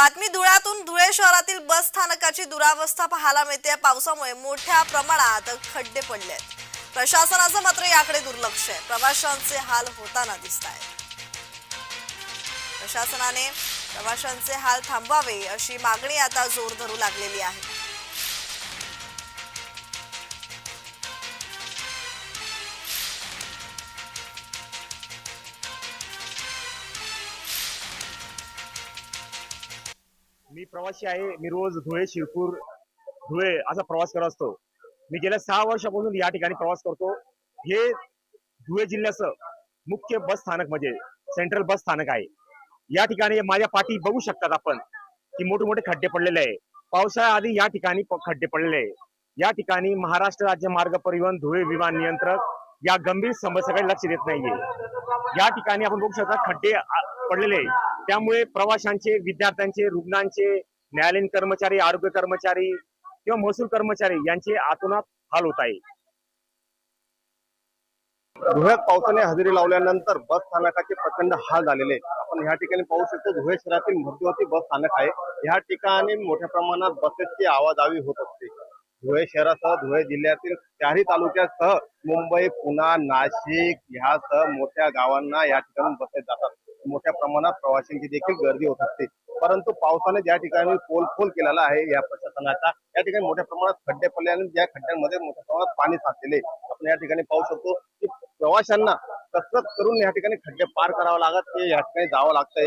बातमी धुळ्यातून धुळे शहरातील बस स्थानकाची दुरावस्था पाहायला मिळते. पावसामुळे मोठ्या प्रमाणात खड्डे पडले आहेत प्रशासनाचं मात्र याकडे दुर्लक्ष आहे. प्रवाशांचे हाल होताना दिसत आहेत प्रशासनाने प्रवाशांचे हाल थांबवावे अशी मागणी आता जोर धरू लागलेली आहे. मी प्रवासी आहे मी रोज धुळे शिरपूर धुळे असा प्रवास करत असतो. मी गेल्या सहा वर्षापासून या ठिकाणी प्रवास करतो. हे धुळे जिल्ह्याचं मुख्य बस स्थानक म्हणजे सेंट्रल बस स्थानक आहे. या ठिकाणी माझ्या पाठी बघू शकतात आपण की मोठे मोठे खड्डे पडलेले आहे. पावसाळ्याआधी या ठिकाणी खड्डे पडलेले आहे. या ठिकाणी महाराष्ट्र राज्य मार्ग परिवहन धुळे विमान नियंत्रक या गंभीर समस्याकडे लक्ष देत नाहीये. या ठिकाणी आपण बघू शकता खड्डे पडलेले आहे. त्यामुळे प्रवाशांचे विद्यार्थ्यांचे रुग्णांचे न्यायालयीन कर्मचारी आरोग्य कर्मचारी किंवा महसूल कर्मचारी यांचे आतोनात हाल होत आहे. धुळ्यात पावसाने हजेरी लावल्यानंतर बस स्थानकाचे प्रचंड हाल झालेले. आपण ह्या ठिकाणी पाहू शकतो धुळे शहरातील मध्यवर्ती बस स्थानक आहे. ह्या ठिकाणी मोठ्या प्रमाणात बसेसची आवाजावी होत असते. धुळे शहरासह धुळे जिल्ह्यातील चारही तालुक्यासह मुंबई पुणे नाशिक ह्यासह मोठ्या गावांना या ठिकाणी बसेस जातात. मोठ्या प्रमाणात प्रवाशांची देखील गर्दी होत असते. परंतु पावसाने ज्या ठिकाणी पोलफोल केलेला आहे या प्रशासनाचा या ठिकाणी मोठ्या प्रमाणात खड्डे पडल्याने ज्या खड्ड्यांमध्ये मोठ्या प्रमाणात पाणी साचलेले आपण या ठिकाणी पाहू शकतो की प्रवाशांना कसरत करून या ठिकाणी खड्डे पार करावं लागत ते या ठिकाणी जावं लागतंय.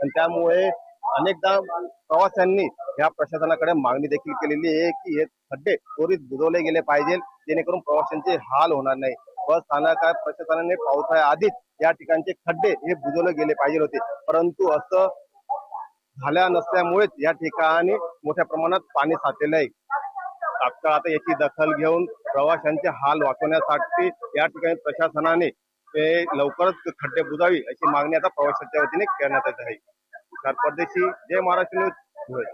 आणि त्यामुळे अनेकदा प्रवाशांनी या प्रशासनाकडे मागणी देखील केलेली आहे की हे खड्डे त्वरित बुजवले गेले पाहिजे जेणेकरून प्रवाशांचे हाल होणार नाही. बस स्थानकात प्रशासनाने पावसाळ्या आधीच या ठिकाणचे खड्डे हे बुजवले गेले पाहिजे होते. परंतु असं झाल्या नसल्यामुळेच या ठिकाणी मोठ्या प्रमाणात पाणी साचलेलं आहे. तात्काळ आता याची दखल घेऊन प्रवाशांचे हाल वाचवण्यासाठी या ठिकाणी प्रशासनाने लवकरच खड्डे बुजावी अशी मागणी आता प्रवाशांच्या वतीने करण्यात येत आहे. विशाल परदेशी जय महाराष्ट्र न्यूज धुळे